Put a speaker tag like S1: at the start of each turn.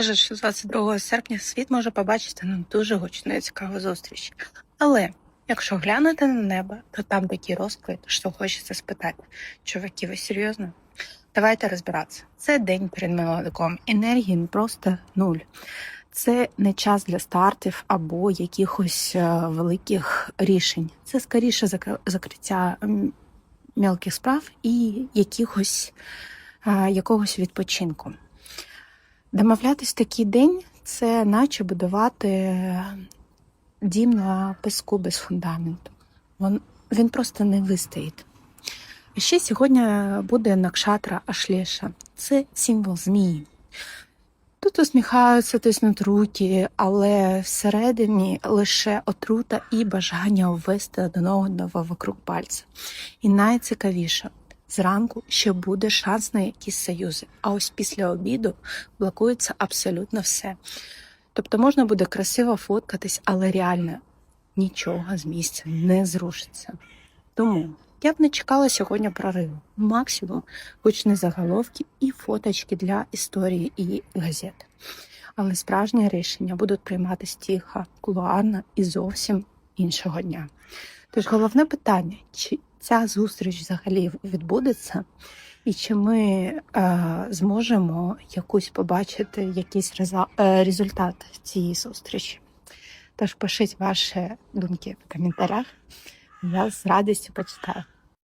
S1: Каже, що 22 серпня світ може побачити ну, дуже гучну і цікаву зустріч. Але якщо глянути на небо, то там такий розклад, що хочеться спитати: чуваки, ви серйозно? Давайте розбиратися. Це день перед молодиком. Енергії просто нуль. Це не час для стартів або якихось е, великих рішень. Це скоріше зак- закриття мелких справ і якихось, е, якогось відпочинку. Домовлятись в такий день це наче будувати дім на піску без фундаменту. Він, він просто не вистоїть. Ще сьогодні буде накшатра Ашлеша. Це символ змії. Тут усміхаються, тиснуть руки, але всередині лише отрута і бажання ввести одного вокруг пальця. І найцікавіше, зранку ще буде шанс на якісь союзи, а ось після обіду блокується абсолютно все. Тобто можна буде красиво фоткатись, але реально нічого з місця не зрушиться. Тому я б не чекала сьогодні прориву. Максимум гучні заголовки і фоточки для історії і газет. Але справжні рішення будуть прийматися тихо, кулуарно і зовсім іншого дня. Тож головне питання: чи ця зустріч взагалі відбудеться, і чи ми е, зможемо якусь побачити якийсь е, результат цієї зустрічі? Тож пишіть ваші думки в коментарях. Я з радістю почитаю.